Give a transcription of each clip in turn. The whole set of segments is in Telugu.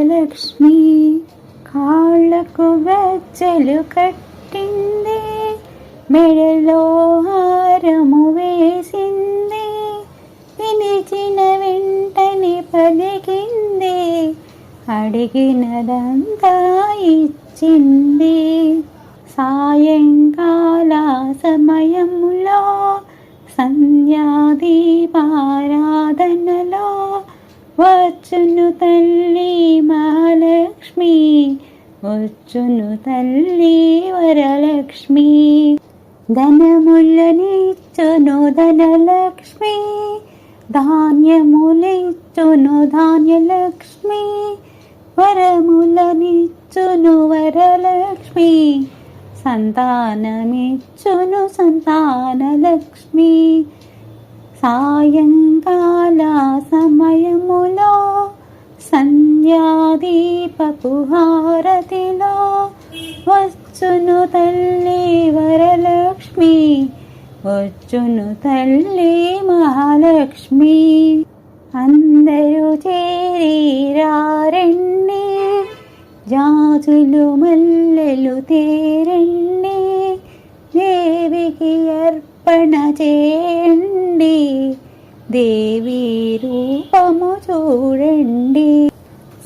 వరలక్ష్మి కాళ్ళకు వెచ్చలు కట్టింది మెడలో హారము వేసింది పిలిచిన వెంటనే పలికింది అడిగినదంతా ఇచ్చింది. సాయంకాల వచ్చును తల్లి మహాలక్ష్మి వచ్చును తల్లి వరలక్ష్మి. ధనములనిచ్చును ధనలక్ష్మి ధాన్యములిచ్చును ధాన్యలక్ష్మి వరములనిచ్చును వరలక్ష్మి సంతానమిచ్చును సంతానలక్ష్మి. సాయంకాల దీపపు హారతిలో వచ్చును తల్లి వరలక్ష్మి వచ్చును తల్లి మహాలక్ష్మి. అందరూ చేరి రారండి జాజులు మల్లెలు తేరండి దేవికి అర్పణ చేయండి దేవి రూపము చూడండి.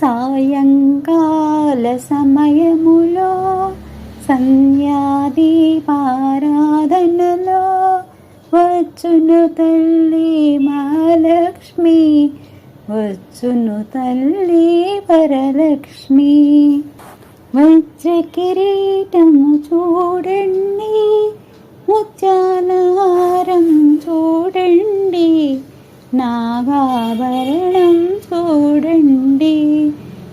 సాయంకాల సమయములో సంధ్యాదీపారాధనలో వచ్చును తల్లి మహాలక్ష్మి వచ్చును తల్లి వరలక్ష్మి. వజ్ర కిరీటము చూడండి ముత్యాలహారం చూడండి నాగాభరణ